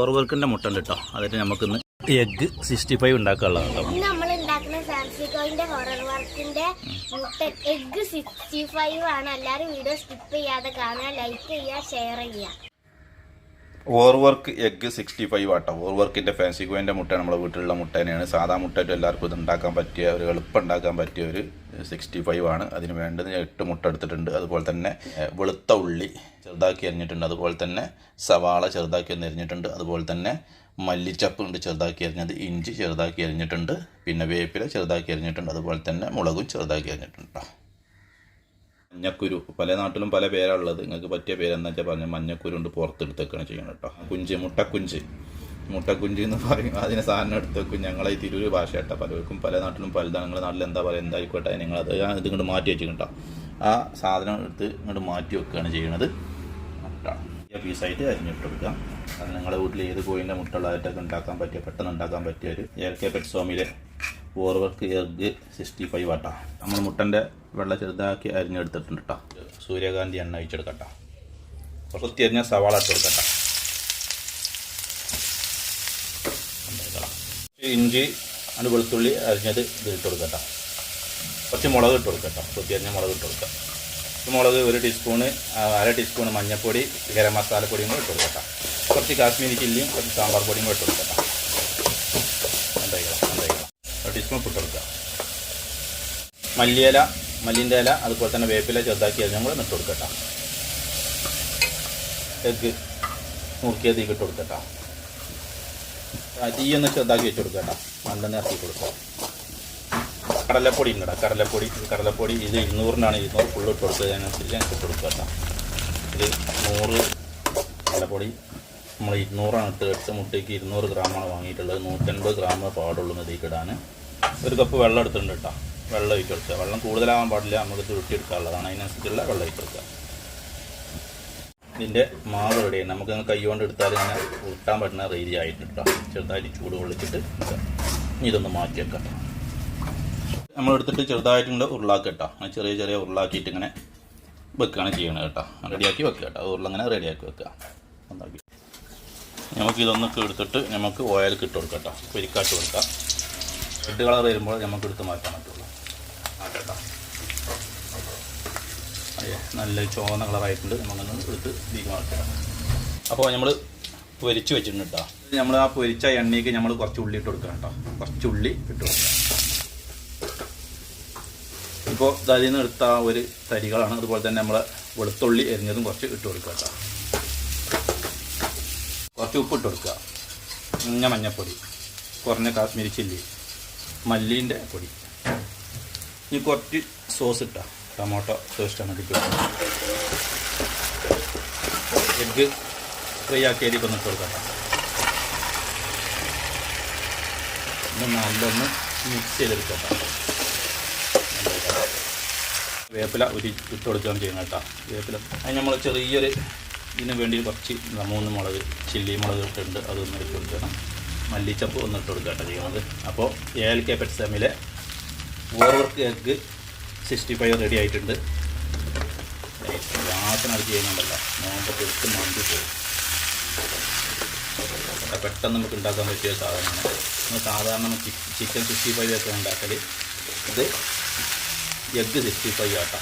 Or വർക്കിന്റെ മുട്ട ഉണ്ട് കേട്ടോ അതിന് നമുക്കിന്ന് എഗ് സിക്സ്റ്റി ഫൈവ് ഉണ്ടാക്കാനുള്ളതാണ് നമ്മൾ ഉണ്ടാക്കുന്ന ഹൊറർ മുട്ട എഗ്ഗ് സിക്സ്റ്റി ഫൈവ് ആണ്. എല്ലാവരും വീഡിയോ സ്കിപ്പ് ചെയ്യാതെ കാണുക ലൈക്ക് ചെയ്യുക ഷെയർ ചെയ്യുക. ഓർ വർക്ക് എഗ് സിക്സ്റ്റി ഫൈവ് ആട്ടോ. ഓർ വർക്കിന്റെ ഫാൻസി കോയിന്റെ മുട്ട നമ്മുടെ വീട്ടിലുള്ള മുട്ട തന്നെയാണ്. സാധാ മുട്ടയായിട്ട് എല്ലാവർക്കും ഇത് ഉണ്ടാക്കാൻ പറ്റിയ ഒരു എളുപ്പം ഉണ്ടാക്കാൻ പറ്റിയ ഒരു സിക്സ്റ്റി ഫൈവ് ആണ്. അതിന് വേണ്ടത് എട്ട് മുട്ട എടുത്തിട്ടുണ്ട്. അതുപോലെ തന്നെ വെളുത്ത ഉള്ളി ചെറുതാക്കി അരിഞ്ഞിട്ടുണ്ട്. അതുപോലെ തന്നെ സവാള ചെറുതാക്കി ഒന്ന് അരിഞ്ഞിട്ടുണ്ട്. അതുപോലെ തന്നെ മല്ലിച്ചപ്പ് ഉണ്ട് ചെറുതാക്കി അരിഞ്ഞത് ഇഞ്ചി ചെറുതാക്കി അരിഞ്ഞിട്ടുണ്ട്. പിന്നെ വേപ്പില ചെറുതാക്കി അരിഞ്ഞിട്ടുണ്ട്. അതുപോലെ തന്നെ മുളകും ചെറുതാക്കി അരിഞ്ഞിട്ടുണ്ട് കേട്ടോ മഞ്ഞക്കുരു. പല നാട്ടിലും പല പേരാണുള്ളത് നിങ്ങൾക്ക് പറ്റിയ പേരെന്താ വെച്ചാൽ പറഞ്ഞാൽ മഞ്ഞക്കുരു കൊണ്ട് പുറത്തെടുത്തേക്കാണ് ചെയ്യണം കേട്ടോ. കുഞ്ച് മുട്ടക്കുഞ്ച്. മുട്ടക്കുഞ്ച് എന്ന് പറയും. അതിനെ സാധനം എടുത്ത് വെക്കും. ഞങ്ങളെ ഈ തിരൂര് ഭാഷ കേട്ടോ പലർക്കും. പല നാട്ടിലും പലതാണ് നിങ്ങളുടെ നാട്ടിൽ എന്താ പറയുക എന്തായിക്കോട്ടെ നിങ്ങളത് ഇത് ഇങ്ങോട്ട് മാറ്റി വെച്ചിട്ടുണ്ടോ ആ സാധനം എടുത്ത് ഇങ്ങോട്ട് മാറ്റി വെക്കുകയാണ് ചെയ്യണത്. മുട്ട. പീസായിട്ട് അരിഞ്ഞിട്ട് കൊടുക്കാം. അത് നിങ്ങളുടെ വീട്ടിൽ ഏത് കോയിന്റെ മുട്ടുള്ളതായിട്ടൊക്കെ ഉണ്ടാക്കാൻ പറ്റിയ പെട്ടെന്ന് ഉണ്ടാക്കാൻ പറ്റിയ ഒരു ഏർക്കെ പെറ്റ് സോമിലെ വർക്ക് എഗ് സിക്സ്റ്റി ഫൈവ് ആട്ടാ. നമ്മൾ മുട്ടന്റെ വെള്ള ചെറുതാക്കി അരിഞ്ഞെടുത്തിട്ടുണ്ട് കേട്ടോ സൂര്യകാന്തി എണ്ണ ഒഴിച്ചെടുക്കട്ടോ. കുറച്ച് അരിഞ്ഞ സവാള ഇട്ട് കൊടുക്കട്ടോ. ഇഞ്ചി അത് വെളുത്തുള്ളി അരിഞ്ഞത് ഇത് കുറച്ച് മുളക് ഇട്ട് കൊടുക്കട്ടോ. കൊത്തി അരിഞ്ഞ മുളക് ഇട്ട് കൊടുക്കാം. മുളക് ഒരു ടീസ്പൂണ് അര ടീസ്പൂണ് മഞ്ഞൾപ്പൊടി ഗരം മസാലപ്പൊടിയും കൂടെ ഇട്ട് കൊടുക്കട്ടോ. കുറച്ച് കാശ്മീരി ചില്ലിയും കുറച്ച് സാമ്പാർ പൊടിയും കൂടെ ഇട്ട് ഒരു ടീസ്പൂൺ ഇട്ട് മല്ലിയില മല്ലിന്റെ ഇല അതുപോലെ തന്നെ വേപ്പില ചെറുതാക്കി അരിഞ്ഞും കൂടെ ഇട്ട് കൊടുക്കട്ടോ എഗ്ഗ് മുറുക്കിയത് ഇട്ട് കൊടുക്കട്ടോ തീ തീയൊന്ന് ചെറുതാക്കി വെച്ച് കൊടുക്കട്ടോ നല്ലെണ്ണ ഇറക്കി കൊടുക്കുക. കടലപ്പൊടി ഉണ്ട് കടലപ്പൊടി കടലപ്പൊടി ഇത് ഇരുന്നൂറിനാണ് ഇരുന്നൂറ് ഫുള്ള് ഇട്ട് കൊടുത്തതിനനുസരിച്ച് ഞങ്ങൾക്ക് ഇട്ട് കൊടുക്കുക കേട്ടോ. ഇത് നൂറ് കടലപ്പൊടി നമ്മൾ ഇരുന്നൂറാണ് ഇട്ട്. എട്ട് മുട്ടയ്ക്ക് ഇരുന്നൂറ് ഗ്രാമാണ് വാങ്ങിയിട്ടുള്ളത്. നൂറ്റൻപത് ഗ്രാം പാടുള്ളൂ ഇടാൻ. ഒരു കപ്പ് വെള്ളം എടുത്തിട്ടുണ്ട് കേട്ടോ വെള്ളം ഒഴിച്ച് കൊടുക്കുക. വെള്ളം കൂടുതലാവാൻ പാടില്ല. നമുക്ക് ചുരുട്ടിയെടുക്കാനുള്ളതാണ്. അതിനനുസരിച്ചുള്ള വെള്ളം ഒഴിച്ച് കൊടുക്കുക. ഇതിന്റെ മാവ് റെഡി നമുക്ക് കൈ കൊണ്ട് എടുത്താൽ ഇങ്ങനെ ഉരുട്ടാൻ പറ്റുന്ന രീതി ആയിട്ട് കേട്ടോ ചെറുതായിട്ട് ചൂട് കൊള്ളിച്ചിട്ട് ഇതൊന്ന് മാറ്റി വെക്കാം. നമ്മൾ എടുത്തിട്ട് ചെറുതായിട്ടുണ്ട് ഉരുളാക്കി കേട്ടോ ചെറിയ ചെറിയ ഉരുളാക്കിയിട്ട് ഇങ്ങനെ വെക്കുകയാണ് ചെയ്യണത് കേട്ടോ റെഡിയാക്കി വെക്കുക കേട്ടോ ഉരുളങ്ങനെ റെഡിയാക്കി വെക്കുക. ഉണ്ടാക്കി നമുക്ക് ഇതൊന്നൊക്കെ എടുത്തിട്ട് നമുക്ക് ഓയിൽ കിട്ടുകൊടുക്കാം കൊടുക്കാം കേട്ടോ പൊരിക്കാട്ട് കൊടുക്കാം. റെഡ് കളർ വരുമ്പോൾ നമുക്ക് എടുത്ത് മാറ്റാൻ പറ്റുള്ളൂ. നല്ല ചുവന്ന കളറായിട്ടുണ്ട് നമുക്കൊന്ന് എടുത്ത് ഇതിലേക്ക് മാറ്റാം. അപ്പോൾ നമ്മൾ പൊരിച്ച് വെച്ചിട്ടുണ്ട് കേട്ടോ നമ്മൾ ആ പൊരിച്ച എണ്ണയ്ക്ക് നമ്മൾ കുറച്ച് ഉള്ളി ഇട്ട് കൊടുക്കണം കേട്ടോ കുറച്ച് ഉള്ളി ഇട്ട് കൊടുക്കാം ഇപ്പോൾ അതിൽ നിന്ന് എടുത്ത ഒരു തരികളാണ്. അതുപോലെ തന്നെ നമ്മൾ വെളുത്തുള്ളി എരിഞ്ഞതും കുറച്ച് ഇട്ട് കൊടുക്കുക കേട്ടോ കുറച്ച് ഉപ്പ് ഇട്ട് കൊടുക്കുക. മഞ്ഞ മഞ്ഞപ്പൊടി. കുറഞ്ഞ കാശ്മീരി ചില്ലി. മല്ലീന്റെ പൊടി. ഇനി കുറച്ച് സോസ് ഇട്ടാ. ടൊമാറ്റോ സോസ് ആണ് ഇട്ട് എഗ്ഗ് ഫ്രൈ ആക്കിയതിലേക്ക് ഒന്ന് ഇട്ട് കൊടുക്കാം. ഇത് നല്ലൊന്ന് മിക്സ് ചെയ്തെടുക്കാം വേപ്പില ഒരു ഇട്ട് കൊടുക്കുകയാണ് ചെയ്യുന്നത് കേട്ടോ. വേപ്പില. അതിന് നമ്മൾ ചെറിയൊരു ഇതിന് വേണ്ടി കുറച്ച് മൂന്ന് മുളക് ചില്ലി മുളക് ഇട്ടുണ്ട് അതൊന്ന് ഇട്ട് കൊടുക്കണം. മല്ലിച്ചപ്പ് ഒന്ന് ഇട്ട് കൊടുക്കുക കേട്ടോ ചെയ്യുന്നത്. അപ്പോൾ എ എൽ കെ പെറ്റ് പെറ്റ്സാമിലെ ഓവർക്ക് എഗ്ഗ് സിക്സ്റ്റി ഫൈവ് റെഡി ആയിട്ടുണ്ട്. ഗ്യാസിന് അത് ചെയ്യുന്നുണ്ടല്ലോ. നോമ്പൊക്കെ എടുത്ത് മന്തി പോകും. പെട്ടെന്ന് നമുക്ക് ഉണ്ടാക്കാൻ പറ്റിയ സാധനമാണ്. നമ്മൾ സാധാരണ ചിക്കൻ സിക്സ്റ്റി ഫൈവ് ഒക്കെ ഉണ്ടാക്കൽ ഇത് എഗ്ഗ് സിക്സ്റ്റി ഫൈവ് ആട്ടോ.